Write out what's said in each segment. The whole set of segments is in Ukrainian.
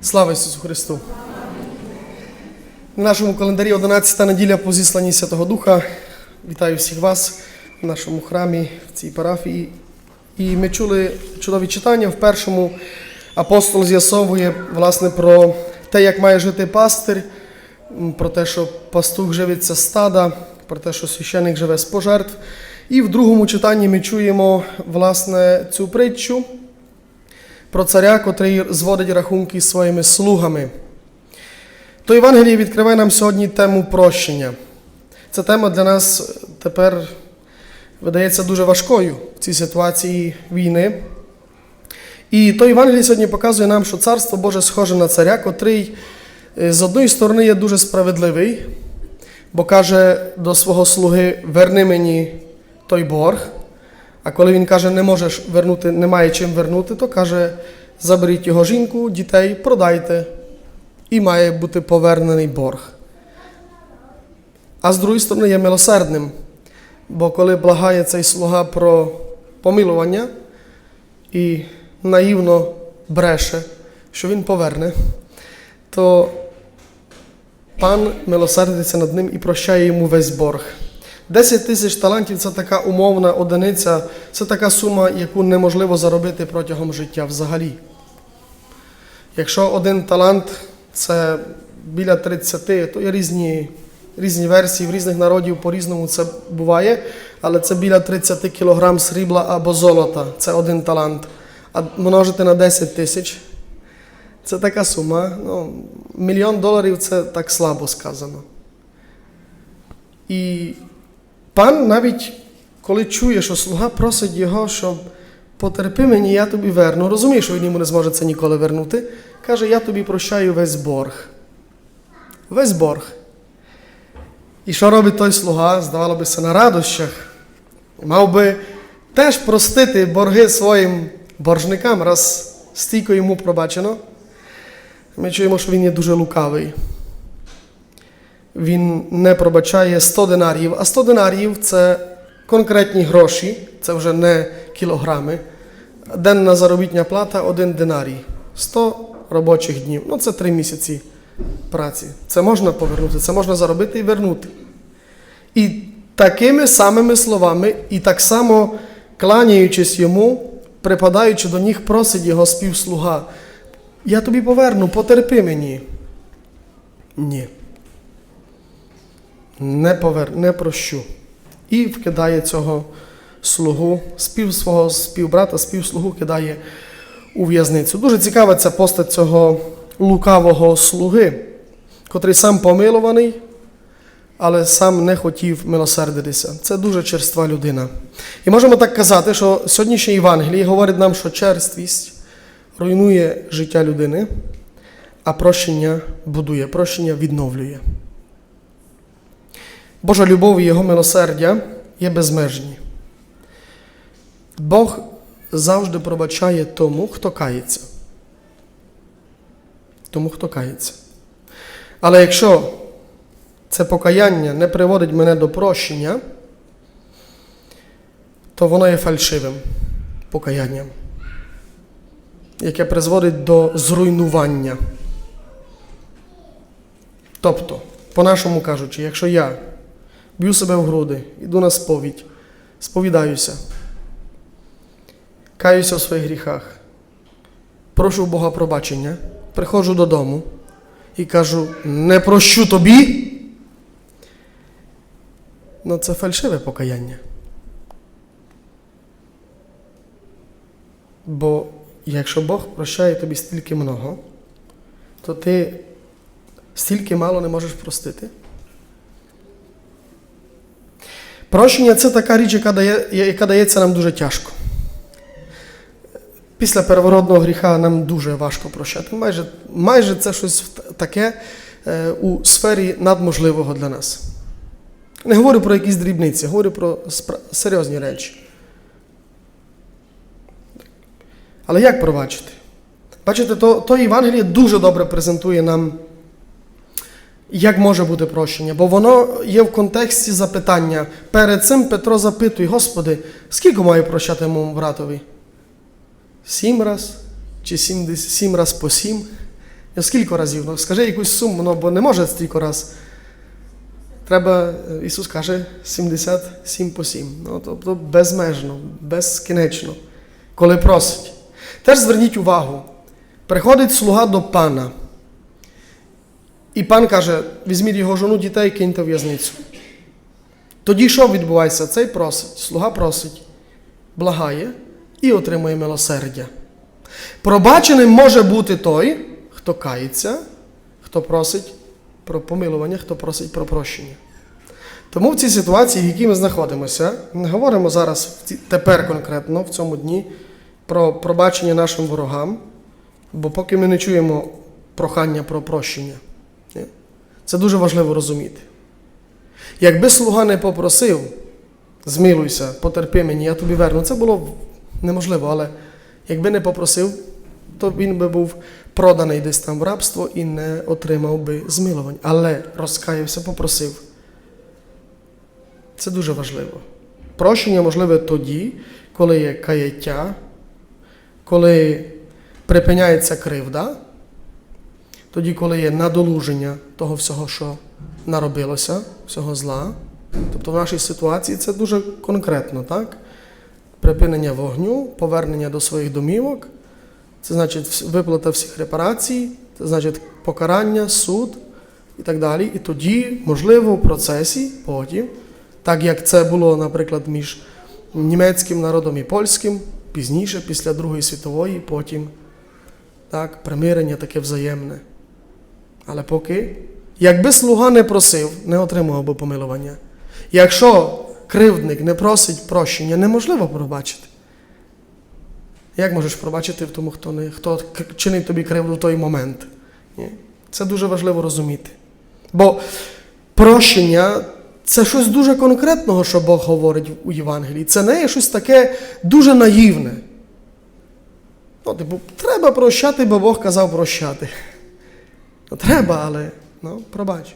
Слава Ісусу Христу! На нашому календарі 11-та неділя по зісланні Святого Духа. Вітаю всіх вас в нашому храмі, в цій парафії. І ми чули чудові читання. В першому апостол з'ясовує власне про те, як має жити пастир, про те, що пастух живиться стада, про те, що священик живе з пожертв. І в другому читанні ми чуємо власне цю притчу про царя, котрий зводить рахунки своїми слугами. То Євангеліє відкриває нам сьогодні тему прощення. Ця тема для нас тепер видається дуже важкою в цій ситуації війни. І то Євангеліє сьогодні показує нам, що Царство Боже схоже на царя, котрий е, з одної сторони є дуже справедливий, бо каже до свого слуги: верни мені той борг. А коли він каже, не можеш вернути, немає чим вернути, то каже, заберіть його жінку, дітей, продайте, і має бути повернений борг. А з другої сторони є милосердним, бо коли благає цей слуга про помилування і наївно бреше, що він поверне, то пан милосердиться над ним і прощає йому весь борг. 10 тисяч талантів це така умовна одиниця, це така сума, яку неможливо заробити протягом життя взагалі. Якщо один талант це біля 30, то є різні, різні версії, в різних народів по-різному це буває, але це біля 30 кг срібла або золота, це один талант. А множити на 10 тисяч це така сума. Ну, мільйон доларів це так слабо сказано. І Пан навіть коли чує, що слуга просить його, що потерпи мені, я тобі верну. Розуміє, що він йому не зможе це ніколи вернути. Каже, я тобі прощаю весь борг. Весь борг. І що робить той слуга? Здавалося, на радощах. Мав би теж простити борги своїм боржникам, раз стійко йому пробачено. Ми чуємо, що він є дуже лукавий він не пробачає 100 динарів, а 100 динарів це конкретні гроші, це вже не кілограми. Денна заробітня плата один динарій. 100 робочих днів. Ну, це 3 місяці праці. Це можна повернути, це можна заробити і вернути. І такими самими словами, і так само кланяючись йому, припадаючи до ніг, просить його співслуга. Я тобі поверну, потерпи мені. Ні не повер, не прощу. І вкидає цього слугу, спів свого співбрата, співслугу кидає у в'язницю. Дуже цікава ця постать цього лукавого слуги, котрий сам помилований, але сам не хотів милосердитися. Це дуже черства людина. І можемо так казати, що сьогоднішнє Євангеліє говорить нам, що черствість руйнує життя людини, а прощення будує, прощення відновлює. Божа любов і Його милосердя є безмежні. Бог завжди пробачає тому, хто кається. Тому, хто кається. Але якщо це покаяння не приводить мене до прощення, то воно є фальшивим покаянням, яке призводить до зруйнування. Тобто, по-нашому кажучи, якщо я б'ю себе в груди, йду на сповідь, сповідаюся, каюся в своїх гріхах, прошу Бога пробачення, приходжу додому і кажу, не прощу тобі. Ну, це фальшиве покаяння. Бо якщо Бог прощає тобі стільки много, то ти стільки мало не можеш простити. Прощення це така річ, яка, дає, яка дається нам дуже тяжко. Після первородного гріха нам дуже важко прощати. Майже, майже це щось таке е, у сфері надможливого для нас. Не говорю про якісь дрібниці, говорю про серйозні речі. Але як пробачити? Бачите, то, то Євангеліє дуже добре презентує нам як може бути прощення? Бо воно є в контексті запитання. Перед цим Петро запитує, Господи, скільки маю прощати моєму братові? Сім раз? Чи сім, сім раз по сім? Я скільки разів? Ну, скажи якусь суму, ну, бо не може стільки раз. Треба, е, Ісус каже, 77 по 7. Ну, тобто безмежно, безкінечно, коли просить. Теж зверніть увагу, приходить слуга до пана. І пан каже: візьміть його жону дітей, киньте в в'язницю. Тоді що відбувається? Цей просить, слуга просить, благає і отримує милосердя. Пробаченим може бути той, хто кається, хто просить про помилування, хто просить про прощення. Тому в цій ситуації, в якій ми знаходимося, не говоримо зараз тепер конкретно в цьому дні про пробачення нашим ворогам, бо поки ми не чуємо прохання про прощення. Це дуже важливо розуміти. Якби слуга не попросив, змилуйся, потерпи мені, я тобі верну, це було неможливо, але якби не попросив, то він би був проданий десь там в рабство і не отримав би змилувань. Але розкаявся, попросив. Це дуже важливо. Прощення можливе тоді, коли є каяття, коли припиняється кривда, тоді, коли є надолуження того всього, що наробилося, всього зла. Тобто в нашій ситуації це дуже конкретно, так? Припинення вогню, повернення до своїх домівок, це значить виплата всіх репарацій, це значить покарання, суд і так далі. І тоді, можливо, в процесі потім, так як це було, наприклад, між німецьким народом і польським, пізніше, після Другої світової, потім так, примирення таке взаємне. Але поки, якби слуга не просив, не отримував би помилування. Якщо кривдник не просить прощення, неможливо пробачити. Як можеш пробачити в тому, хто, не, хто чинить тобі кривду в той момент? Ні? Це дуже важливо розуміти. Бо прощення це щось дуже конкретного, що Бог говорить у Євангелії. Це не є щось таке дуже наївне. Ну, типу, треба прощати, бо Бог казав прощати. Треба, але ну, пробач.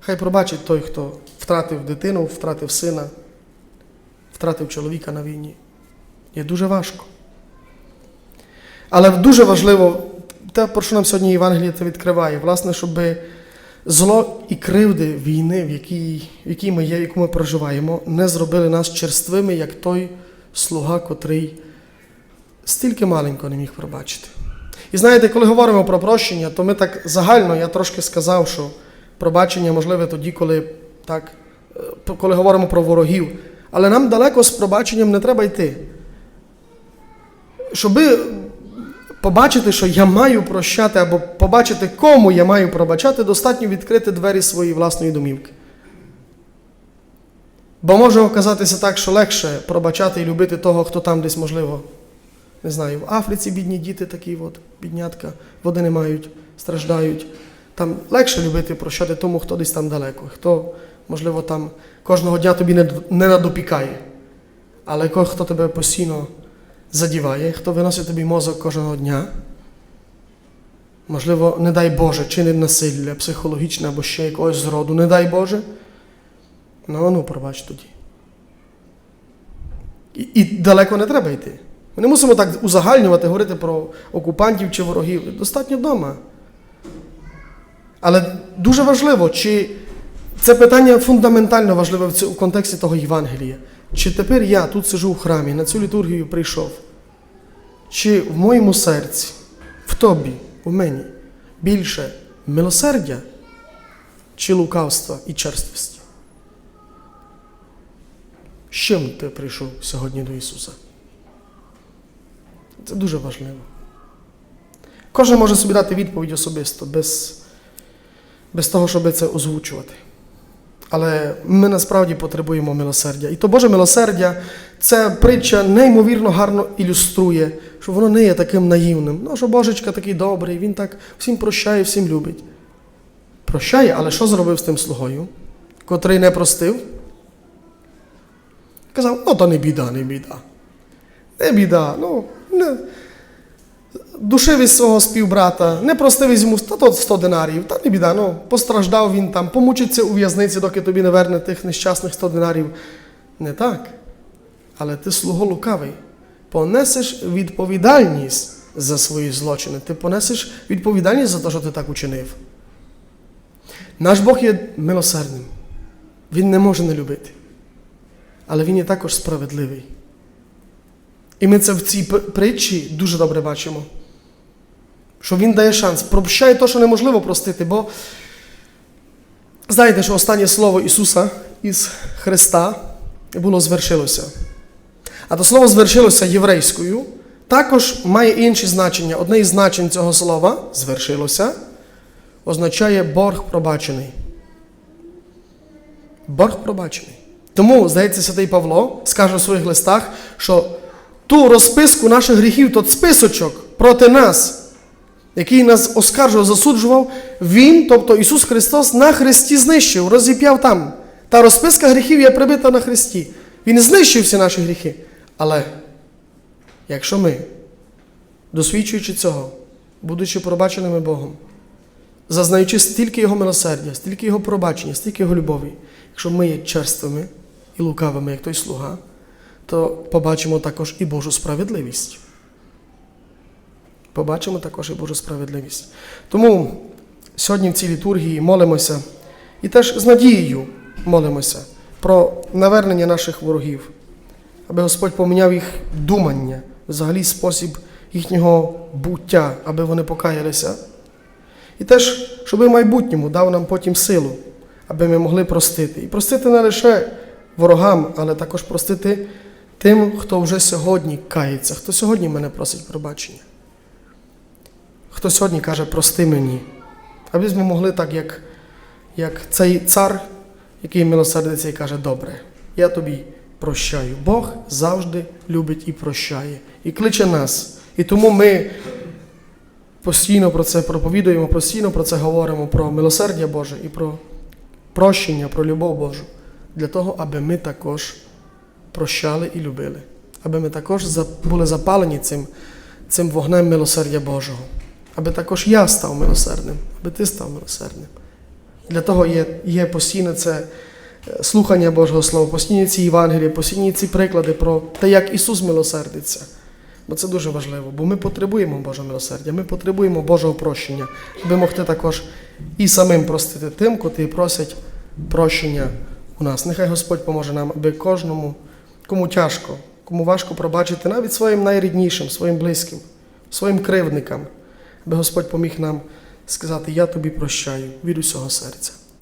Хай пробачить той, хто втратив дитину, втратив сина, втратив чоловіка на війні. Є дуже важко. Але дуже важливо, те, про що нам сьогодні Євангеліє це відкриває, власне, щоб зло і кривди війни, в якій, в якій ми є, яку ми проживаємо, не зробили нас черствими, як той слуга, котрий стільки маленько не міг пробачити. І знаєте, коли говоримо про прощення, то ми так загально, я трошки сказав, що пробачення можливе тоді, коли, так, е, коли говоримо про ворогів. Але нам далеко з пробаченням не треба йти. Щоби побачити, що я маю прощати, або побачити, кому я маю пробачати, достатньо відкрити двері своєї власної домівки. Бо може оказатися так, що легше пробачати і любити того, хто там десь, можливо, не знаю, в Африці бідні діти такі, от, біднятка, води не мають, страждають. Там легше любити прощати тому, хто десь там далеко, хто, можливо, там кожного дня тобі не, не надопікає, але ко- хто тебе постійно задіває, хто виносить тобі мозок кожного дня. Можливо, не дай Боже, чинить насилля психологічне або ще якогось зроду, не дай Боже. Ну, ну, пробач тоді. І, і далеко не треба йти. Ми не мусимо так узагальнювати, говорити про окупантів чи ворогів. Достатньо вдома. Але дуже важливо, чи це питання фундаментально важливе в контексті того Євангелія. Чи тепер я тут сижу в храмі, на цю літургію прийшов? Чи в моєму серці, в тобі, в мені більше милосердя чи лукавства і черствості? З чим ти прийшов сьогодні до Ісуса? Це дуже важливо. Кожен може собі дати відповідь особисто, без, без того, щоб це озвучувати. Але ми насправді потребуємо милосердя. І то Боже милосердя, ця притча неймовірно гарно ілюструє, що воно не є таким наївним. Ну, що Божечка такий добрий, він так всім прощає, всім любить. Прощає, але що зробив з тим слугою, котрий не простив? Казав, ну то не біда, не біда. Не біда, ну, не, душевість свого співбрата, не простив візьму та то 100 динарів, та не біда, ну, постраждав він там, помучиться у в'язниці, доки тобі не верне тих нещасних 100 динарів. Не так. Але ти слуго лукавий, понесеш відповідальність за свої злочини. Ти понесеш відповідальність за те, що ти так учинив. Наш Бог є милосердним. Він не може не любити. Але Він є також справедливий. І ми це в цій притчі дуже добре бачимо. Що Він дає шанс, прощає те, що неможливо простити, бо знаєте, що останнє слово Ісуса із Христа було звершилося. А то слово звершилося єврейською, також має інші значення. Одне із значень цього слова звершилося, означає борг пробачений. Борг пробачений. Тому, здається, святий Павло скаже у своїх листах, що ту розписку наших гріхів, тот списочок проти нас, який нас оскаржував, засуджував, Він, тобто Ісус Христос, на Христі знищив, розіп'яв там. Та розписка гріхів є прибита на Христі. Він знищив всі наші гріхи. Але якщо ми, досвідчуючи цього, будучи пробаченими Богом, зазнаючи стільки Його милосердя, стільки Його пробачення, стільки Його любові, якщо ми є черствими і лукавими, як той слуга, то побачимо також і Божу справедливість. Побачимо також і Божу справедливість. Тому сьогодні в цій літургії молимося і теж з надією молимося про навернення наших ворогів, аби Господь поміняв їх думання, взагалі спосіб їхнього буття, аби вони покаялися. І теж, щоб в майбутньому дав нам потім силу, аби ми могли простити. І простити не лише ворогам, але також простити тим, хто вже сьогодні кається, хто сьогодні мене просить пробачення. Хто сьогодні каже, прости мені. Аби ми могли так, як, як цей цар, який милосердиться і каже, добре, я тобі прощаю. Бог завжди любить і прощає, і кличе нас. І тому ми постійно про це проповідуємо, постійно про це говоримо, про милосердя Боже і про прощення, про любов Божу, для того, аби ми також прощали і любили, аби ми також були запалені цим, цим вогнем милосердя Божого, аби також я став милосердним, аби ти став милосердним. Для того є, є постійно це е, слухання Божого Слова, постійні ці Євангелії, постійні ці приклади про те, як Ісус милосердиться. Бо це дуже важливо, бо ми потребуємо Божого милосердя, ми потребуємо Божого прощення, аби могти також і самим простити тим, котрі просять прощення у нас. Нехай Господь поможе нам, аби кожному, кому тяжко, кому важко пробачити, навіть своїм найріднішим, своїм близьким, своїм кривдникам, аби Господь поміг нам сказати: Я тобі прощаю від усього серця.